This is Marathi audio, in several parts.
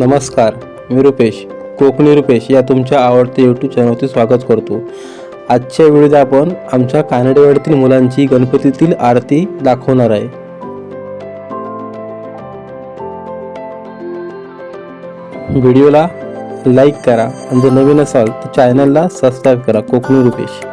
नमस्कार मी रुपेश कोकणी रुपेश या तुमच्या आवडत्या यूट्यूब चॅनलवरती स्वागत करतो. आजच्या वेळेत आपण आमच्या कानडेवाडीतील मुलांची गणपतीतील आरती दाखवणार आहे. व्हिडिओला लाईक करा आणि जर नवीन असाल तर चॅनलला सबस्क्राईब करा. Konkani Rupesh.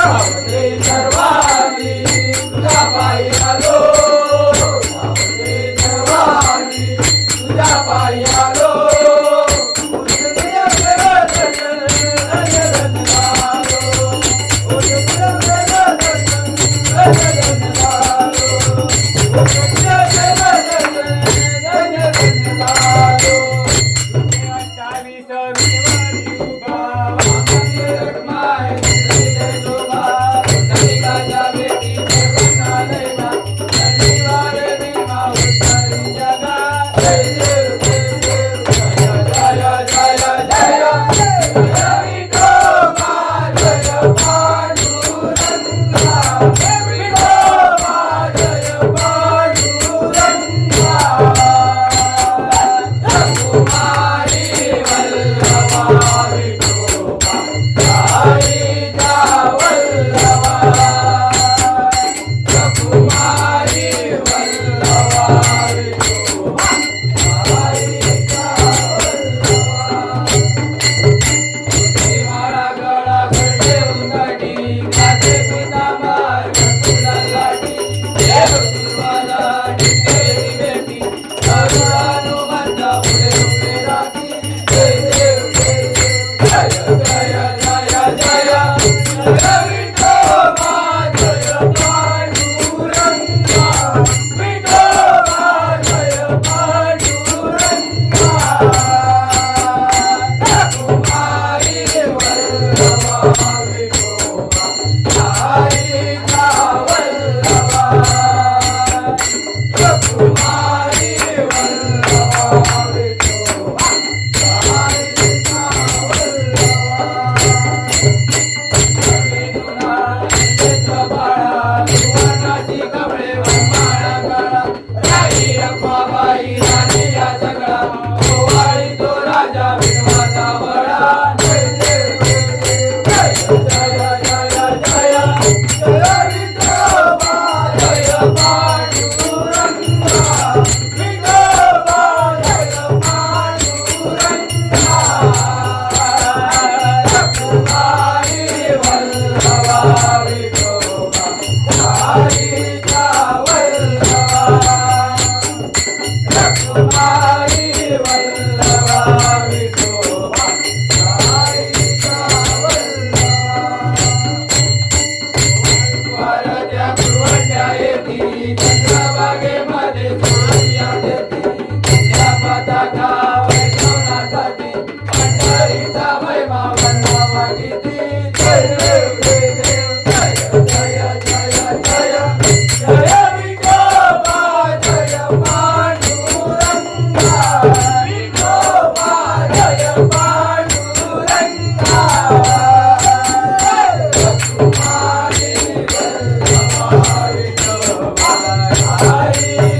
Stop. 哎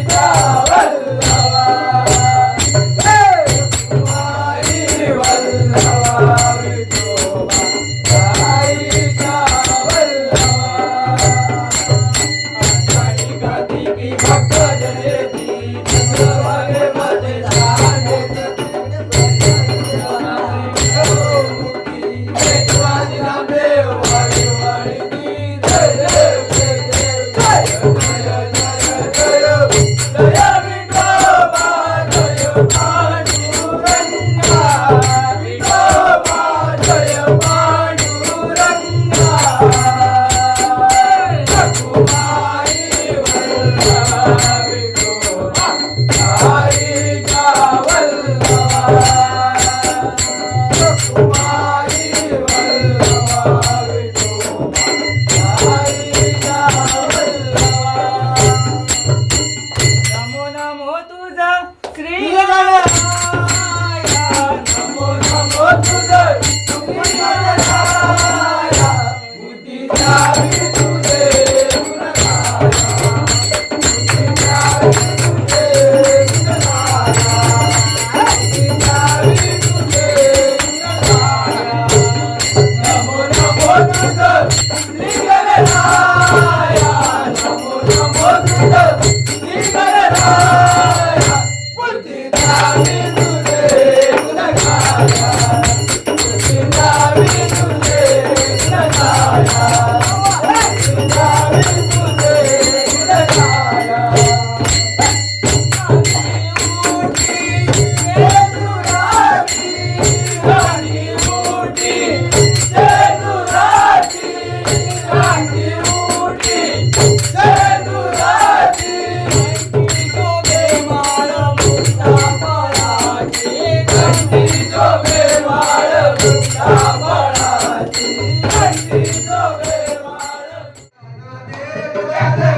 merda!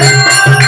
Música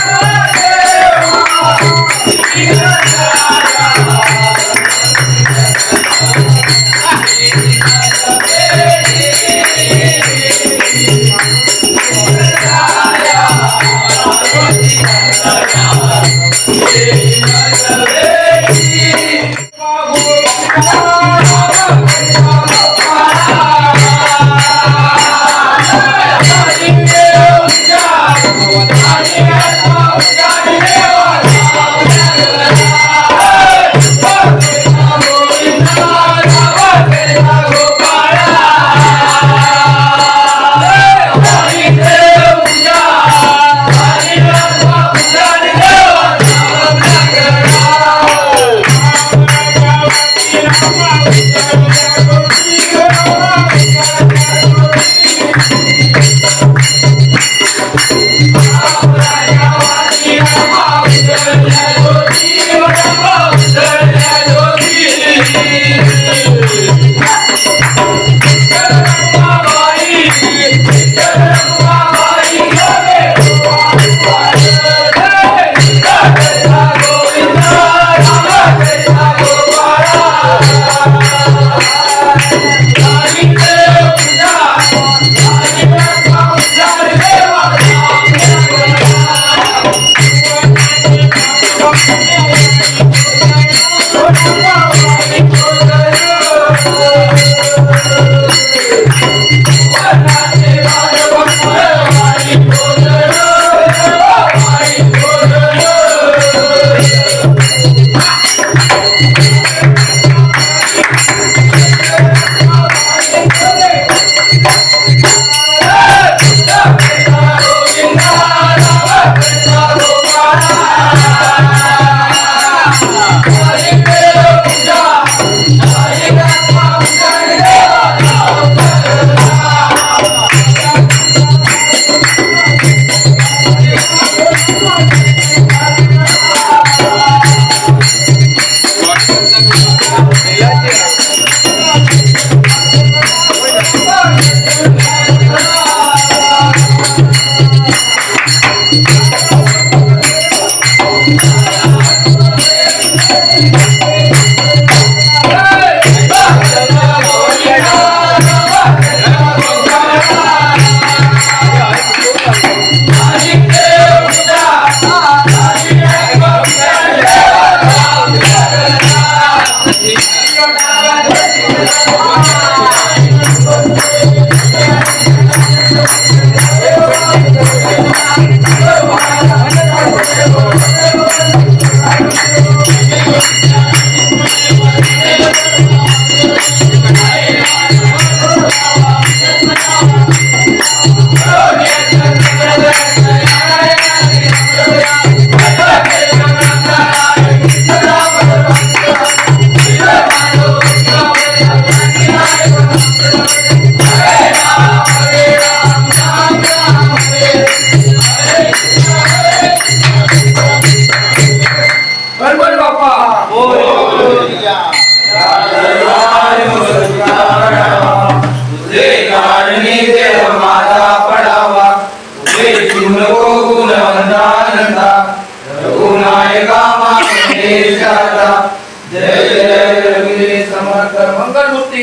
जर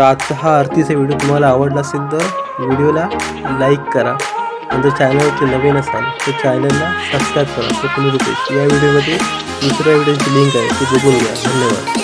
आजचा हा आरतीचा व्हिडिओ तुम्हाला आवडला असेल तर व्हिडिओला लाईक करा. आणि जर चॅनलवरती नवीन असाल तर चॅनलला सबस्क्राईब करा. कोकणी रुपेश या व्हिडिओमध्ये दुसऱ्या व्हिडिओची लिंक आहे ती बघून घ्या. धन्यवाद.